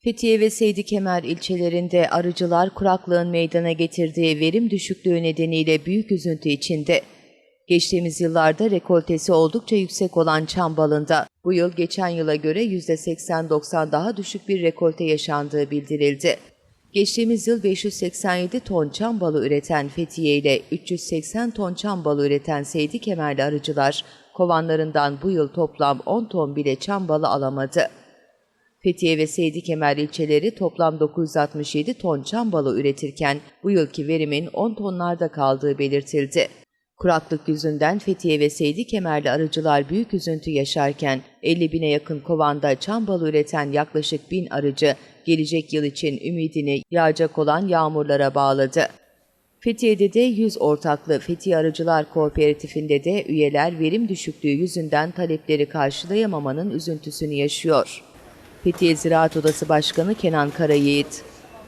Fethiye ve Seydi Kemer ilçelerinde arıcılar kuraklığın meydana getirdiği verim düşüklüğü nedeniyle büyük üzüntü içinde. Geçtiğimiz yıllarda rekoltesi oldukça yüksek olan çam balında bu yıl geçen yıla göre %80-90 daha düşük bir rekolte yaşandığı bildirildi. Geçtiğimiz yıl 587 ton çam balı üreten Fethiye ile 380 ton çam balı üreten Seydi Kemerli arıcılar kovanlarından bu yıl toplam 10 ton bile çam balı alamadı. Fethiye ve Seydi Kemer ilçeleri toplam 967 ton çam balı üretirken bu yılki verimin 10 tonlarda kaldığı belirtildi. Kuraklık yüzünden Fethiye ve Seydi Kemerli arıcılar büyük üzüntü yaşarken 50 bine yakın kovanda çam balı üreten yaklaşık bin arıcı gelecek yıl için ümidini yağacak olan yağmurlara bağladı. Fethiye'de de 100 ortaklı Fethiye Arıcılar Kooperatifinde de üyeler verim düşüklüğü yüzünden talepleri karşılayamamanın üzüntüsünü yaşıyor. Fethiye Ziraat Odası Başkanı Kenan Karayiğit,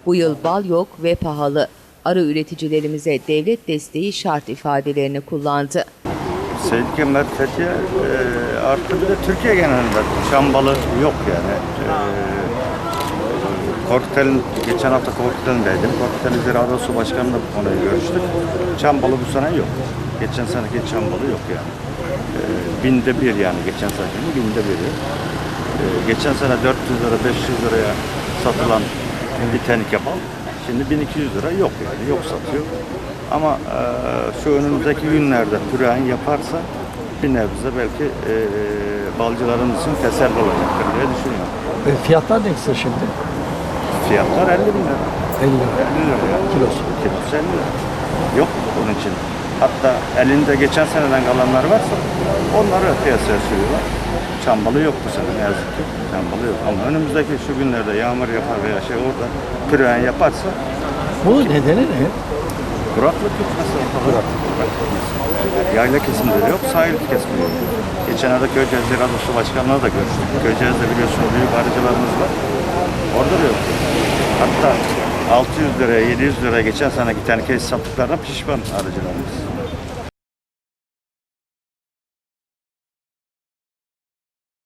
bu yıl bal yok ve pahalı. Arı üreticilerimize devlet desteği şart ifadelerini kullandı. Seyit Kemer, Fethiye e, artı bir Türkiye genelinde çam balı yok yani. E, Korkutel'in, geçen hafta Korkutel'indeydim. Korkutel'in Ziraat Odası Başkanı'nla bu konuyu görüştük. Çam balı bu sene yok. Geçen seneki çam balı yok yani. E, binde bir yani geçen senenin binde biri. E, geçen sene 400 lira, 500 liraya satılan bir tenike bal. Şimdi 1200 lira yok yani, yok satıyor. Ama e, şu önümüzdeki günlerde Türen yaparsa bir nebze belki e, balcılarımız için teselli olacaktır diye düşünüyorum. E, fiyatlar ne kısa şimdi? Fiyatlar 50 bin lira. 50 lira. 50 lira. Kilosu. Kilosu 50 lira. Yok bunun için. Hatta elinde geçen seneden kalanlar varsa onları piyasaya sürüyorlar. Çambalı yok bu sene ne yazık ki. Çambalı yok. Ama önümüzdeki şu günlerde yağmur yapar veya şey orada Türen yaparsa Bunun nedeni ne? Kuraklık yok mesela. Kuraklık. Yayla kesimleri yok, sahil kesimi yok. Geçenlerde Köyceğiz Ziraat Odası Başkanı'na da görüştük. Köyceğiz'de biliyorsunuz büyük arıcılarımız var. Orada da yok. Hatta 600 liraya, 700 liraya geçen sene iki tane kes sattıklarına pişman arıcılarımız.